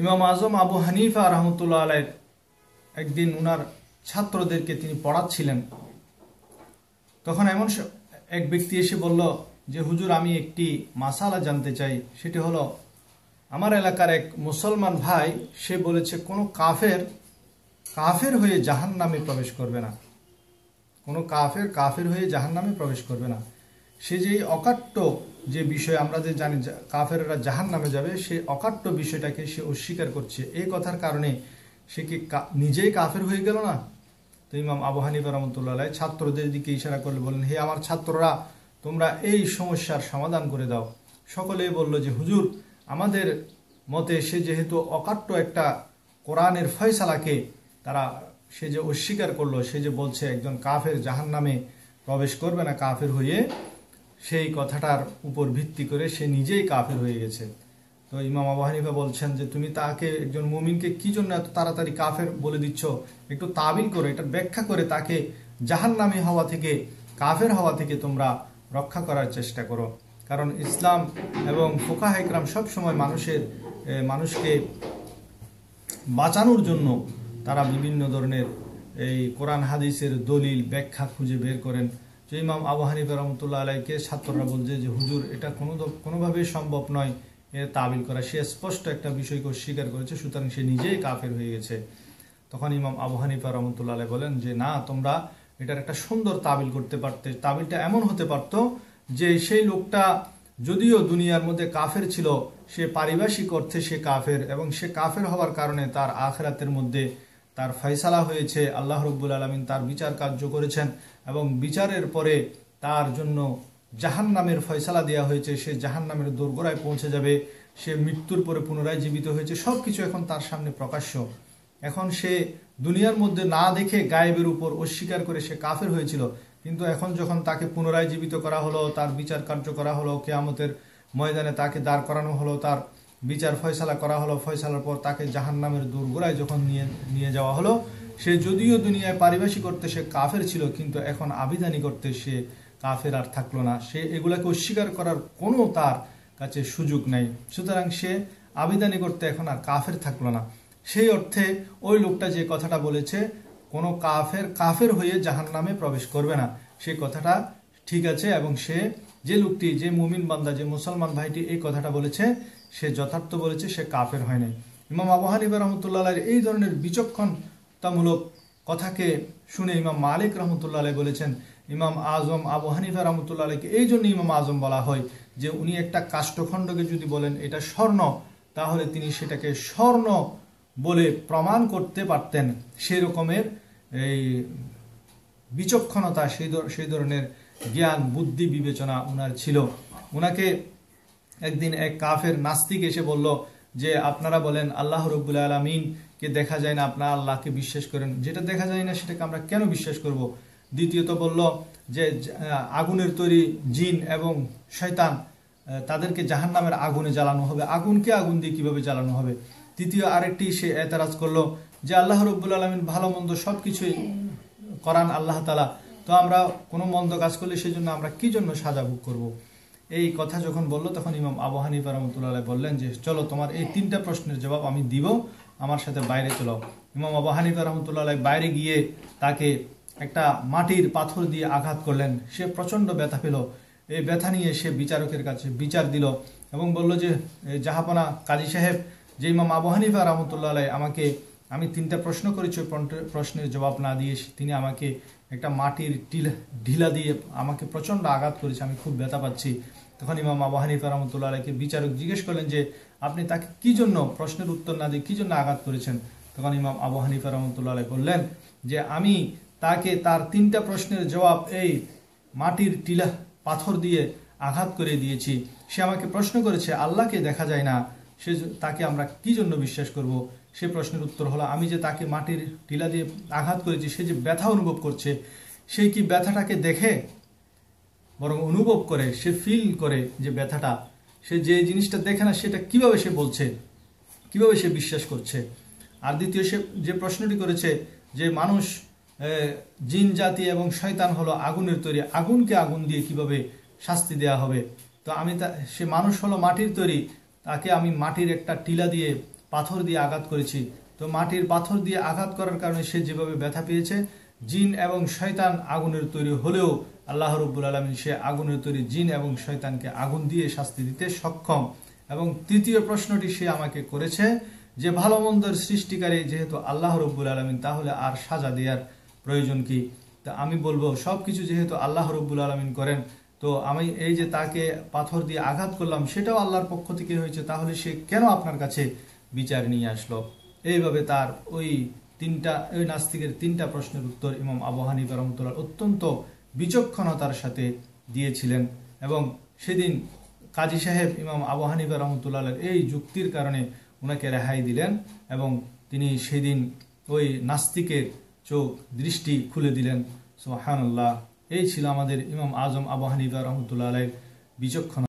ইমাম আজম আবু হানিফা রহমতুল্লাহ আলাইয়ের একদিন উনার ছাত্রদেরকে তিনি পড়াচ্ছিলেন। তখন এমন এক ব্যক্তি এসে বলল যে, হুজুর, আমি একটি মাসালা জানতে চাই। সেটি হলো, আমার এলাকার এক মুসলমান ভাই, সে বলেছে, কোনো কাফের কাফের হয়ে জাহান নামে প্রবেশ করবে না। কোনো কাফের কাফের হয়ে জাহান নামে প্রবেশ করবে না। সে যে এই অকাট্য যে বিষয় আমরা যে জানি কাফেররা জাহান নামে যাবে, সে অকাট্য বিষয়টাকে সে অস্বীকার করছে। এই কথার কারণে সে কি নিজেই কাফের হয়ে গেল না? তো ইমাম আবু হানিফা রহমতুল্লাহ ছাত্রদের দিকে ইশারা করলে বললেন, হে আমার ছাত্ররা, তোমরা এই সমস্যার সমাধান করে দাও। সকলে বলল যে, হুজুর, আমাদের মতে সে যেহেতু অকাট্য একটা কোরআনের ফয়সালাকে তারা সে যে অস্বীকার করল, সে যে বলছে একজন কাফের জাহান নামে প্রবেশ করবে না, কাফের হয়ে সেই কথাটার উপর ভিত্তি করে সে নিজেই কাফের হয়ে গেছে। তো ইমাম আবু বলছেন যে, তুমি তাকে, একজন মুমিনকে কি জন্য এত তাড়াতাড়ি কাফের বলে দিচ্ছ? একটু তাবিল করে, এটা ব্যাখ্যা করে তাকে জাহান্নামী হওয়া থেকে, কাফের হওয়া থেকে তোমরা রক্ষা করার চেষ্টা করো। কারণ ইসলাম এবং ফোকাহ একরাম সবসময় মানুষের মানুষকে বাঁচানোর জন্য তারা বিভিন্ন ধরনের এই কোরআন হাদিসের দলিল, ব্যাখ্যা খুঁজে বের করেন। যে ইমাম আবু হানিফা রহমতুল্লাহ আলাইকে ছাত্ররা বলছে যে, হুজুর, এটা কোনো কোনোভাবেই সম্ভব নয় এ তাবিল করা। সে স্পষ্ট একটা বিষয়কে অস্বীকার করেছে, সুতরাং সে নিজেই কাফের হয়ে গেছে। তখন ইমাম আবু হানিফা রহমতুল্লাহ আলাই বলেন যে, না, তোমরা এটার একটা সুন্দর তাবিল করতে পারতে। তাবিলটা এমন হতে পারত যে, সেই লোকটা যদিও দুনিয়ার মধ্যে কাফের ছিল, সে পারিভাষিক অর্থে সে কাফের এবং সে কাফের হওয়ার কারণে তার আখরাতের মধ্যে তার ফয়সালা হয়েছে, আল্লাহ রব্বুল আলমিন তার বিচার কার্য করেছেন এবং বিচারের পরে তার জন্য জাহান নামের ফয়সালা দেওয়া হয়েছে। সে জাহান নামের দোরগোড়ায় পৌঁছে যাবে, সে মৃত্যুর পরে পুনরায় জীবিত হয়েছে সব কিছু এখন তার সামনে প্রকাশ্য। এখন সে দুনিয়ার মধ্যে না দেখে গায়েবের উপর অস্বীকার করে সে কাফের হয়েছিল। কিন্তু এখন যখন তাকে পুনরায় জীবিত করা হলো, তার বিচার কার্য করা হলো, কেয়ামতের ময়দানে তাকে দাঁড় করানো হলো, তার বিচার ফয়সালা করা হলো, ফয়সালার পর তাকে জাহান নামের দোরগোড়ায় যখন নিয়ে নিয়ে যাওয়া হলো, সে যদিও দুনিয়ায় পারিভাষিক করতে সে কাফের ছিল, কিন্তু এখন আবিধানি করতে সে কাফের আর থাকল না। সে এগুলাকে অস্বীকার করার কোনো তার কাছে সুযোগ নেই। সুতরাং সে আবিদানি করতে এখন আর কাফের থাকল না। সেই অর্থে ওই লোকটা যে কথাটা বলেছে, কোনো কাফের কাফের হয়ে জাহান নামে প্রবেশ করবে না। সেই কথাটা ঠিক আছে এবং সে যে লোকটি, যে মুমিন বান্দা, যে মুসলমান ভাইটি এই কথাটা বলেছে, সে যথার্থ বলেছে, সে কাফের হয় নাই। ইমাম আবু হানিফা রহমতুল্লাহ এই ধরনের বিচক্ষণতামূলক কথাকে শুনে ইমাম মালিক রহমতুল্লাহ বলেছেন, ইমাম আজম আবু হানিফা রহমতুল্লাহ এই জন্য ইমাম আজম বলা হয় যে উনি একটা কাষ্ঠখণ্ডকে যদি বলেন এটা স্বর্ণ, তাহলে তিনি সেটাকে স্বর্ণ বলে প্রমাণ করতে পারতেন। সেই রকমের এই বিচক্ষণতা, সেই সেই ধরনের জ্ঞান, বুদ্ধি বিবেচনা উনার ছিল। উনাকে একদিন এক কাফের নাস্তিক এসে বলল যে, আপনারা বলেন, আল্লাহ রব্বুল আলমিনকে দেখা যায় না, আপনারা আল্লাহকে বিশ্বাস করেন। যেটা দেখা যায় না, সেটাকে আমরা কেন বিশ্বাস করব? দ্বিতীয়ত বলল যে, আগুনের তৈরি জিন এবং শয়তান, তাদেরকে জাহান নামের আগুনে জ্বালানো হবে। আগুনকে আগুন দিয়ে কীভাবে জ্বালানো হবে? তৃতীয় আরেকটি সে এতারাজ করল যে, আল্লাহ রব্বুল আলমিন ভালো মন্দ সব কিছুই করান আল্লাহ তালা তো আমরা কোনো মন্দ কাজ করলে সেই জন্য আমরা কি জন্য সাজা ভোগ করব? এই কথা যখন বলল, তখন ইমাম আবু হানিফা রহমতুল্লাহ বললেন যে, চলো, তোমার এই তিনটা প্রশ্নের জবাব আমি দিব, আমার সাথে বাইরে চলো। ইমাম আবু হানিফা বাইরে গিয়ে তাকে একটা মাটির পাথর দিয়ে আঘাত করলেন। সে প্রচণ্ড ব্যথা পেল। এই ব্যথা নিয়ে সে বিচারকের কাছে বিচার দিল এবং বলল যে জাহাপনা কাজী সাহেব, যে ইমাম আবু হানিফা রহমতুল্লাহ আমাকে আমি তিনটা প্রশ্ন করেছি, ওই প্রশ্নের জবাব না দিয়ে তিনি আমাকে একটা মাটির টিলা, ঢিলা দিয়ে আমাকে প্রচণ্ড আঘাত করেছে, আমি খুব ব্যথা পাচ্ছি। তখন ইমাম আবু হানিফা আলাইকে বিচারক জিজ্ঞেস করলেন যে, আপনি তাকে কি জন্য প্রশ্নের উত্তর না দিয়ে কি জন্য আঘাত করেছেন? তখন ইমাম আবু হানিফা আলাই বললেন যে, আমি তাকে তার তিনটা প্রশ্নের জবাব এই মাটির টিলা পাথর দিয়ে আঘাত করে দিয়েছি। সে আমাকে প্রশ্ন করেছে, আল্লাহকে দেখা যায় না। সে তাকে আমরা কি জন্য বিশ্বাস করব? সে প্রশ্নের উত্তর হলো, আমি যে তাকে মাটির টিলা দিয়ে আঘাত করেছি, সে যে ব্যথা অনুভব করছে সেই কি ব্যথাটাকে দেখে বরং অনুভব করে, সে ফিল করে যে ব্যথাটা? সে যে জিনিসটা দেখে না, সেটা কীভাবে সে বলছে? কীভাবে সে বিশ্বাস করছে? আর দ্বিতীয়, সে যে প্রশ্নটি করেছে যে মানুষ জিন, জাতি এবং শয়তান হলো আগুনের তৈরি, আগুনকে আগুন দিয়ে কীভাবে শাস্তি দেয়া হবে? তো আমি তা সে মানুষ হলো মাটির তৈরি তাকে আমি মাটির একটা টিলা দিয়ে, পাথর দিয়ে আঘাত করেছি। তো মাটির পাথর দিয়ে আঘাত করার কারণে সে যেভাবে ব্যথা পেয়েছে, জিন এবং শয়তান আগুনের তৈরি হলেও আল্লাহ রব্বুল আলমিন সে আগুনের তৈরি জিন এবং শয়তানকে আগুন দিয়ে শাস্তি দিতে সক্ষম। এবং তৃতীয় প্রশ্নটি সে আমাকে করেছে যে, ভালো মন্দর সৃষ্টিকারী যেহেতু আল্লাহ রব্বুল আলমিন, তাহলে আর সাজা দেওয়ার প্রয়োজন কি? তা আমি বলব সব কিছু যেহেতু আল্লাহ রব্বুল আলমিন করেন তো আমি এই যে তাকে পাথর দিয়ে আঘাত করলাম, সেটাও আল্লাহর পক্ষ থেকে হয়েছে, তাহলে সে কেন আপনার কাছে বিচার নিয়ে আসলো? এইভাবে তার ওই তিনটা, ওই নাস্তিকের তিনটা প্রশ্নের উত্তর ইমাম আবু হানিফা অত্যন্ত বিচক্ষণতার সাথে দিয়েছিলেন এবং সেদিন কাজী সাহেব ইমাম আবু হানিফা রহমতুল্লাহ এই যুক্তির কারণে ওনাকে রেহাই দিলেন এবং তিনি সেদিন ওই নাস্তিকের চোখ দৃষ্টি খুলে দিলেন। সোহানুল্লাহ এই ছিল আমাদের ইমাম আজম আবু হানিফা রহমতুল্লাহ বিচক্ষণ